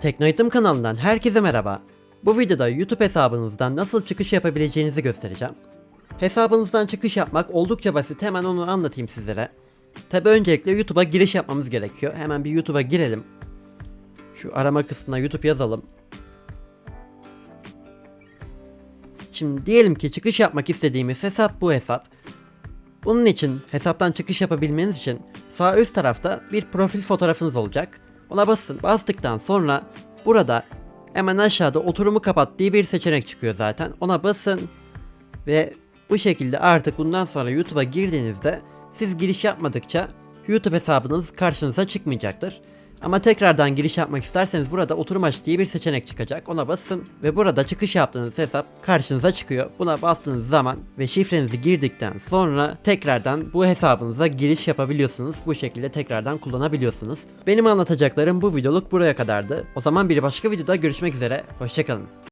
Teknoitim kanalından herkese merhaba. Bu videoda YouTube hesabınızdan nasıl çıkış yapabileceğinizi göstereceğim. Hesabınızdan çıkış yapmak oldukça basit hemen onu anlatayım sizlere. Tabi öncelikle YouTube'a giriş yapmamız gerekiyor. Hemen bir YouTube'a girelim. Şu arama kısmına YouTube yazalım. Şimdi diyelim ki çıkış yapmak istediğimiz hesap bu hesap. Bunun için hesaptan çıkış yapabilmeniz için sağ üst tarafta bir profil fotoğrafınız olacak. Ona basın. Bastıktan sonra burada hemen aşağıda oturumu kapat diye bir seçenek çıkıyor zaten. Ona basın ve bu şekilde artık bundan sonra YouTube'a girdiğinizde siz giriş yapmadıkça YouTube hesabınız karşınıza çıkmayacaktır. Ama tekrardan giriş yapmak isterseniz burada oturum aç diye bir seçenek çıkacak. Ona basın ve burada çıkış yaptığınız hesap karşınıza çıkıyor. Buna bastığınız zaman ve şifrenizi girdikten sonra tekrardan bu hesabınıza giriş yapabiliyorsunuz. Bu şekilde tekrardan kullanabiliyorsunuz. Benim anlatacaklarım bu videoluk buraya kadardı. O zaman bir başka videoda görüşmek üzere. Hoşçakalın.